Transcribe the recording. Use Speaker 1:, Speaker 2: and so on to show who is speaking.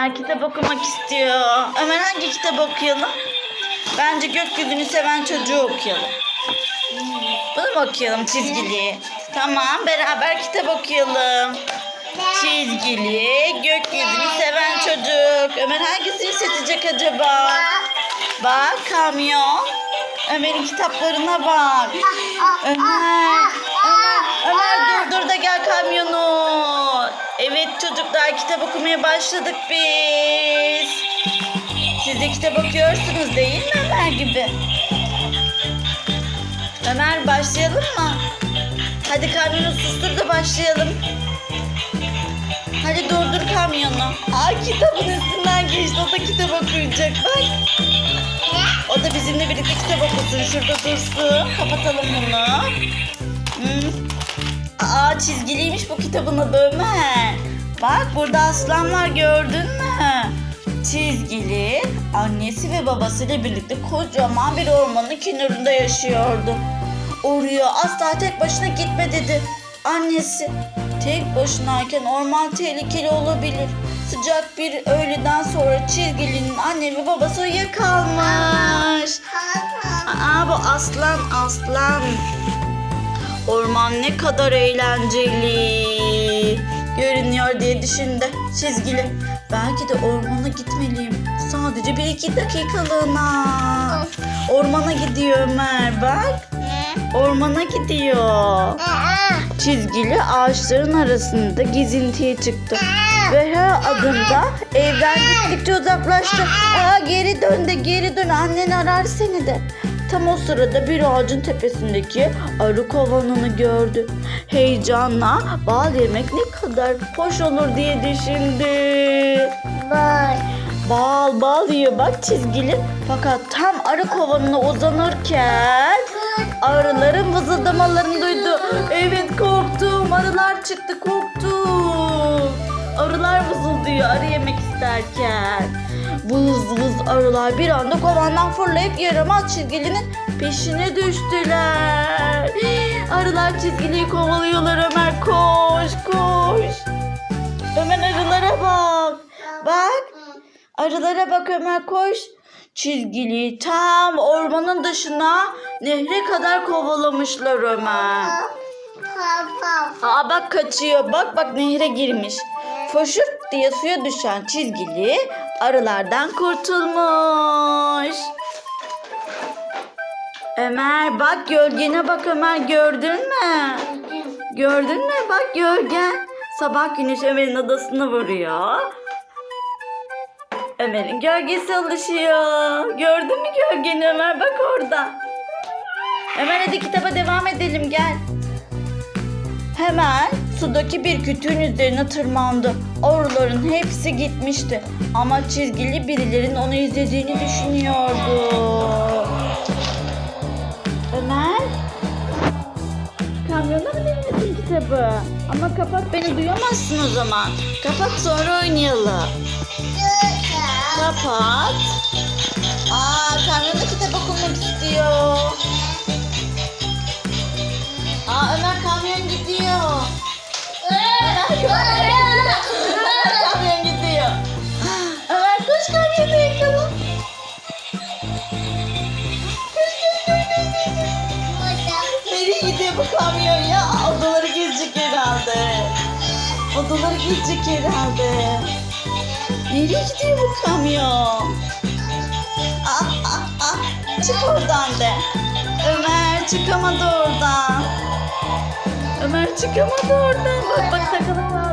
Speaker 1: Ömer kitap okumak istiyor. Ömer hangi kitap okuyalım? Bence gökyüzünü seven çocuğu okuyalım. Bunu mu okuyalım çizgili? Tamam beraber kitap okuyalım. Çizgili, gökyüzünü seven çocuk. Ömer hangisini seçecek acaba? Bak kamyon. Ömer'in kitaplarına bak. Ömer, Ömer, Ömer dur dur da gel kamyonu. Evet çocuklar kitap okumaya başladık biz. Siz de kitap okuyorsunuz değil mi Ömer gibi? Ömer başlayalım mı? Hadi kamyonu sustur da başlayalım. Hadi durdur kamyonu. Aa kitabın üstünden geçti. O da kitap okuyacak bak. O da bizimle birlikte kitap okusun. Şurada dursun. Kapatalım bunu. Hmm. Aa çizgiliymiş bu kitabın adı Ömer. Bak burada aslanlar gördün mü? Çizgili annesi ve babasıyla birlikte kocaman bir ormanın kenarında yaşıyordu. Oraya asla tek başına gitme dedi. Annesi tek başınayken orman tehlikeli olabilir. Sıcak bir öğleden sonra çizgilinin anne ve babası uyuyakalmış. Aa bu aslan aslan. Orman ne kadar eğlenceli görünüyor diye düşündü çizgili. Belki de ormana gitmeliyim. Sadece bir iki dakikalığına. Ormana gidiyor Ömer bak. Ormana gidiyor. Çizgili ağaçların arasında gezintiye çıktı. Ve her adımda evden gittikçe uzaklaştı. Aa, geri dön de geri dön annen arar seni de. Tam o sırada bir ağacın tepesindeki arı kovanını gördü. Heyecanla bal yemek ne kadar hoş olur diye düşündü. Bal bal yiyor bak çizgili. Fakat tam arı kovanına uzanırken arıların vızıldamalarını duydu. Evet korktum. Arılar çıktı korktum. Arılar vızıldıyor arı yemek isterken. Vız vız arılar bir anda kovandan fırlayıp yaramaz çizgilinin peşine düştüler. Arılar çizgiliyi kovalıyorlar Ömer koş koş. Ömer arılara bak. Bak. Arılara bak Ömer koş. Çizgili tam ormanın dışına nehre kadar kovalamışlar Ömer. Aa bak kaçıyor. Bak bak nehre girmiş. Foşurt diye suya düşen çizgili arılardan kurtulmuş. Ömer bak gölgene bak Ömer gördün mü? Gördün mü? Bak gölgen. Sabah güneş Ömer'in adasını vuruyor. Ömer'in gölgesi alışıyor. Gördün mü gölgeni Ömer? Bak orada. Ömer hadi kitaba devam edelim gel. Hemen sudaki bir kütüğün üzerine tırmandı. Arıların hepsi gitmişti. Ama çizgili birilerinin onu izlediğini düşünüyordu. Ömer? Kamyona mı dinledin kitabı? Ama kapat beni duyamazsın o zaman. Kapat sonra oynayalım. Kapat. Aa kamyonda kitap okumak istiyor. Aa Ömer kamyon gidiyor. Ömer gidiyor. Ömer koş. Koş koş. Nereye gidiyor bu kamyon ya? Odaları gezecek herhalde. Odaları herhalde. Nereye gidiyor bu kamyon? Ah ah ah. Çık oradan de. Ömer çıkamadı oradan. Ömer çıkamadı oradan. Bak bak kaldı.